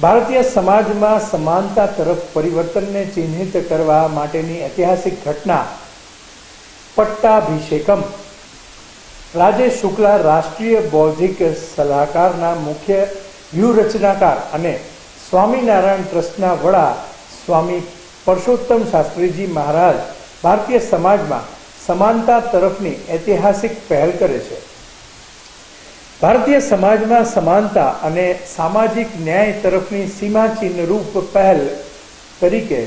ભારતીય સમાજમાં સમાનતા તરફ પરિવર્તનને ચિહ્નિત કરવા માટેની ઐતિહાસિક ઘટના પટ્ટાભિષેકમ. રાજેશ શુક્લા રાષ્ટ્રીય બૌદ્ધિક સલાહકારના મુખ્ય વ્યૂહરચનાકાર અને સ્વામિનારાયણ ટ્રસ્ટના વડા સ્વામી પરસોત્તમ શાસ્ત્રીજી મહારાજ ભારતીય સમાજમાં સમાનતા તરફની ઐતિહાસિક પહેલ કરે છે. ભારતીય સમાજમાં સમાનતા અને સામાજિક ન્યાય તરફની સીમાચિહ્ન રૂપ પહેલ તરીકે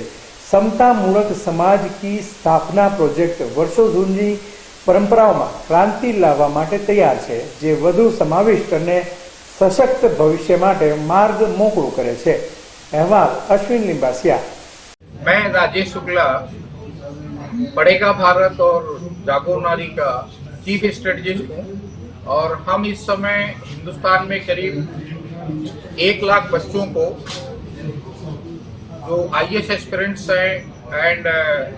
સમતામૂલક સમાજ કી સ્થાપના પ્રોજેક્ટ વર્ષો જૂની પરંપરાઓમાં ક્રાંતિ લાવવા માટે તૈયાર છે જે વધુ સમાવિષ્ટ અને સશક્ત ભવિષ્ય માટે માર્ગ મોકળો કરે છે અહેવાલ અશ્વિન લિંબાસિયા मैं राजेश शुक्ला पढ़ेगा भारत और जागो नारी का चीफ स्ट्रेटजिस्ट हूँ और हम इस समय हिंदुस्तान में करीब एक लाख बच्चों को जो आई एस एस्पिरेंट्स हैं एंड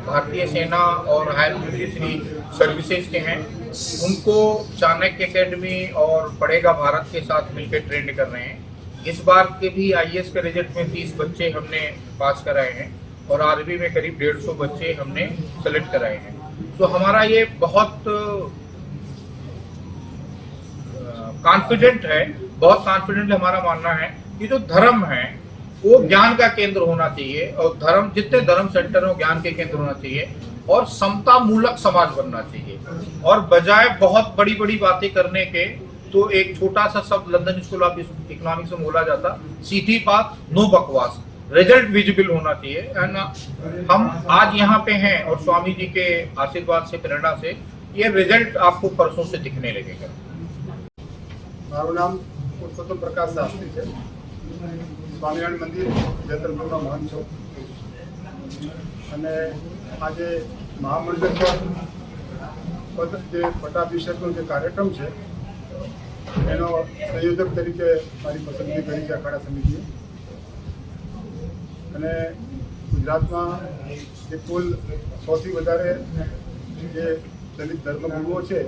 भारतीय सेना और हायर मिलिट्री सर्विसेज़ के हैं, उनको चाणक्य एकेडमी और पढ़ेगा भारत के साथ मिलकर ट्रेंड कर रहे हैं। इस बार के भी आई के रिज़ल्ट में तीस बच्चे हमने पास कराए हैं और आरबी में करीब डेढ़ सौ बच्चे हमने सेलेक्ट कराए हैं। तो हमारा ये बहुत कॉन्फिडेंट है, बहुत कॉन्फिडेंट हमारा मानना है कि जो धर्म है, वो ज्ञान का केंद्र होना चाहिए और धर्म, जितने धर्म सेंटर हो ज्ञान के केंद्र होना चाहिए और समता मूलक समाज बनना चाहिए। और बजाय बहुत बड़ी बड़ी बातें करने के तो एक छोटा सा शब्द लंदन स्कूल ऑफ़ इकोनॉमिक्स में बोला जाता, सीधी बात, नो बकवास। रिज़ल्ट विजिबल होना चाहिए। एंड हम आज यहाँ पे हैं और स्वामी जी के आशीर्वाद से, प्रेरणा से, ये रिज़ल्ट आपको परसों से दिखने लगेगा। મારું નામ પુરુષોત્તમ પ્રકાશ શાસ્ત્રી છે. સ્વામિનારાયણ મંદિર જતનપુરના મહંત છો. અને આજે મહામંડળ પદ જે પટ્ટાભિષેકનો જે કાર્યક્રમ છે, એનો સંયોજક તરીકે મારી પસંદગી કરી છે અખાડા સમિતિએ. અને ગુજરાતમાં જે કુલ સૌથી વધારે જે દલિત ધર્મગુરુઓ છે,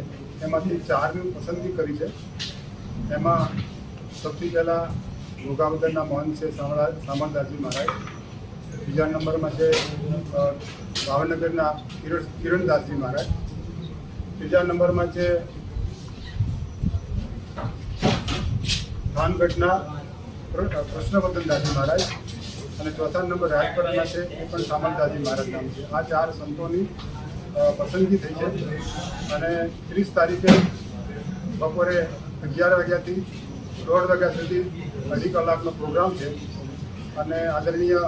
એમાંથી ચારની પસંદગી કરી છે. એમાં સૌથી પહેલાં ગોગાવદરના મહંત છે સામરા સામળદાસજી મહારાજ. બીજા નંબરમાં છે ભાવનગરના કિરણ કિરણદાસજી મહારાજ. ત્રીજા નંબરમાં છે, થાનગઢના કૃષ્ણવર્ધનદાસજી મહારાજ. અને ચોથા નંબર રાજપરાના છે, એ પણ સામલદાસજી મહારાજ નામ છે. આ ચાર સંતોની પસંદગી થઈ છે. અને ત્રીસ તારીખે બપોરે અગિયાર વાગ્યાથી દોઢ વાગ્યા સુધી અઢી કલાકનો પ્રોગ્રામ છે. અને આદરણીય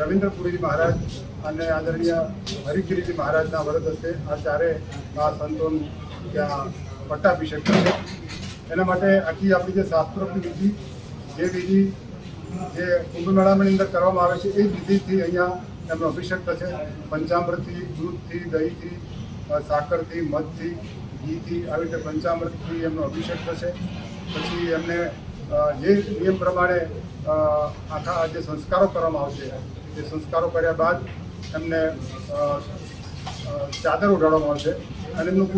રવિન્દ્રપુરીજી મહારાજ અને આદરણીય હરિગીરીજી મહારાજના વરદ હશે આ ચારે આ સંતોનું ત્યાં પટ્ટાભિષેક થશે. એના માટે આખી આપણી જે શાસ્ત્રોક્ત વિધિ, જે વિધિ, જે કુંભ મેળાની અંદર કરવામાં આવે છે, એ વિધિથી અહીંયા એમનો અભિષેક થશે. પંચામૃતથી, દૂધથી, દહીંથી સાકરથી, મધથી ઘીથી આવી રીતે પંચામૃતથી એમનો અભિષેક થશે. પછી એમને જે નિયમ પ્રમાણે આખા જે સંસ્કારો કરવામાં આવશે, એ સંસ્કારો કર્યા બાદ એમને ચાદર ઉડાડવામાં આવશે અને એમનું